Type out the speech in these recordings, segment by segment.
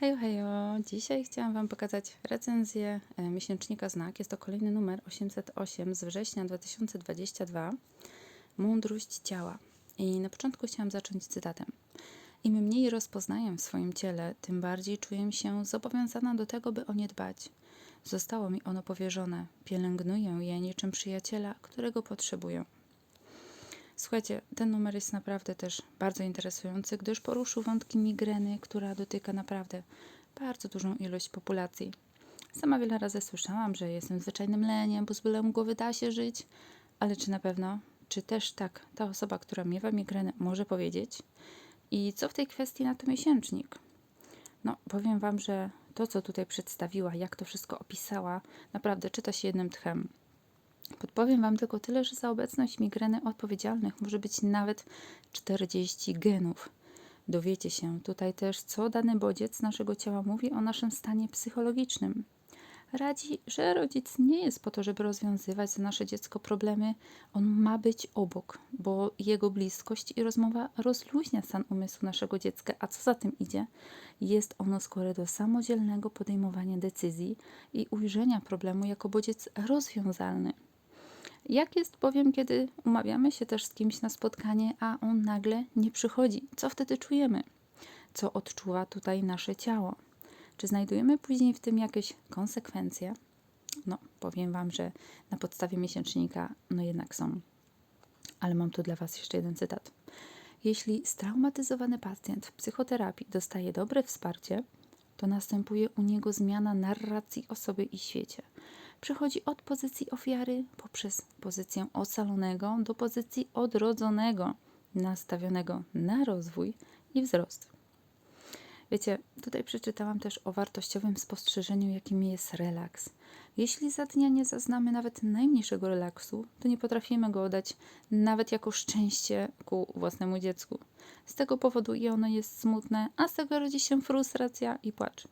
Hejo, hejo! Dzisiaj chciałam Wam pokazać recenzję e, miesięcznika Znak. Jest to kolejny numer 808 z września 2022. Mądrość ciała. I na początku chciałam zacząć cytatem. Im mniej rozpoznaję w swoim ciele, tym bardziej czuję się zobowiązana do tego, by o nie dbać. Zostało mi ono powierzone. Pielęgnuję je niczym przyjaciela, którego potrzebuję. Słuchajcie, ten numer jest naprawdę też bardzo interesujący, gdyż poruszył wątki migreny, która dotyka naprawdę bardzo dużą ilość populacji. Sama wiele razy słyszałam, że jestem zwyczajnym leniem, bo z bólem głowy da się żyć, ale czy na pewno, czy też tak ta osoba, która miewa migrenę, może powiedzieć? I co w tej kwestii na to miesięcznik? No, powiem Wam, że to, co tutaj przedstawiła, jak to wszystko opisała, naprawdę czyta się jednym tchem. Podpowiem Wam tylko tyle, że za obecność migreny odpowiedzialnych może być nawet 40 genów. Dowiecie się tutaj też, co dany bodziec naszego ciała mówi o naszym stanie psychologicznym. Radzi, że rodzic nie jest po to, żeby rozwiązywać za nasze dziecko problemy, on ma być obok, bo jego bliskość i rozmowa rozluźnia stan umysłu naszego dziecka, a co za tym idzie, jest ono skłonne do samodzielnego podejmowania decyzji i ujrzenia problemu jako bodziec rozwiązalny. Jak jest bowiem, kiedy umawiamy się też z kimś na spotkanie, a on nagle nie przychodzi? Co wtedy czujemy? Co odczuwa tutaj nasze ciało? Czy znajdujemy później w tym jakieś konsekwencje? No, powiem Wam, że na podstawie miesięcznika, no jednak są. Ale mam tu dla Was jeszcze jeden cytat. Jeśli straumatyzowany pacjent w psychoterapii dostaje dobre wsparcie, to następuje u niego zmiana narracji o sobie i świecie. Przechodzi od pozycji ofiary poprzez pozycję ocalonego do pozycji odrodzonego, nastawionego na rozwój i wzrost. Wiecie, tutaj przeczytałam też o wartościowym spostrzeżeniu, jakim jest relaks. Jeśli za dnia nie zaznamy nawet najmniejszego relaksu, to nie potrafimy go oddać nawet jako szczęście ku własnemu dziecku. Z tego powodu i ono jest smutne, a z tego rodzi się frustracja i płacz.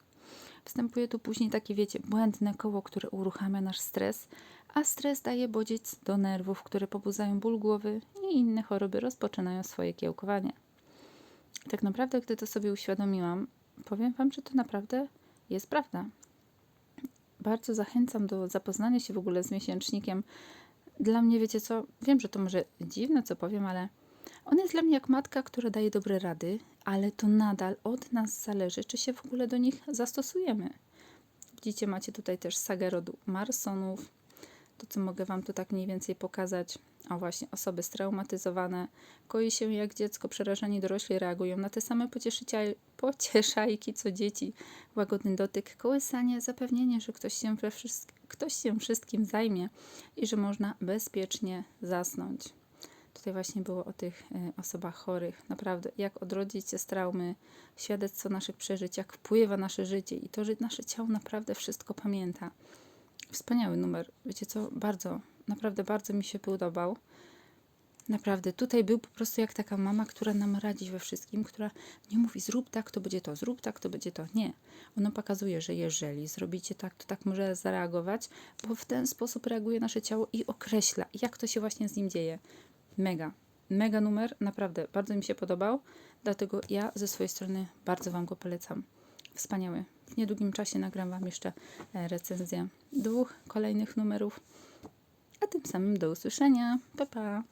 Wstępuje tu później takie, wiecie, błędne koło, które uruchamia nasz stres, a stres daje bodziec do nerwów, które pobudzają ból głowy i inne choroby rozpoczynają swoje kiełkowanie. Tak naprawdę, gdy to sobie uświadomiłam, powiem Wam, że to naprawdę jest prawda. Bardzo zachęcam do zapoznania się w ogóle z miesięcznikiem. Dla mnie, wiecie co, wiem, że to może dziwne, co powiem, ale on jest dla mnie jak matka, która daje dobre rady, ale to nadal od nas zależy, czy się w ogóle do nich zastosujemy. Widzicie, macie tutaj też sagę rodu Marsonów. To, co mogę Wam tu tak mniej więcej pokazać. O właśnie, osoby straumatyzowane. Koi się jak dziecko, przerażeni dorośli reagują na te same pocieszajki, co dzieci. Łagodny dotyk, kołysanie, zapewnienie, że ktoś się, ktoś się wszystkim zajmie i że można bezpiecznie zasnąć. Tutaj właśnie było o tych e, osobach chorych. Naprawdę, jak odrodzić się z traumy, świadectwo naszych przeżyć, jak wpływa nasze życie i to, że nasze ciało naprawdę wszystko pamięta. Wspaniały numer. Wiecie co? Bardzo, naprawdę bardzo mi się podobał. Naprawdę, tutaj był po prostu jak taka mama, która nam radzi we wszystkim, która nie mówi zrób tak, to będzie to, zrób tak, to będzie to. Nie. Ono pokazuje, że jeżeli zrobicie tak, to tak może zareagować, bo w ten sposób reaguje nasze ciało i określa, jak to się właśnie z nim dzieje. Mega, mega numer, naprawdę bardzo mi się podobał, dlatego ja ze swojej strony bardzo Wam go polecam. Wspaniały. W niedługim czasie nagram Wam jeszcze e, recenzję dwóch kolejnych numerów. A tym samym do usłyszenia. Pa, pa.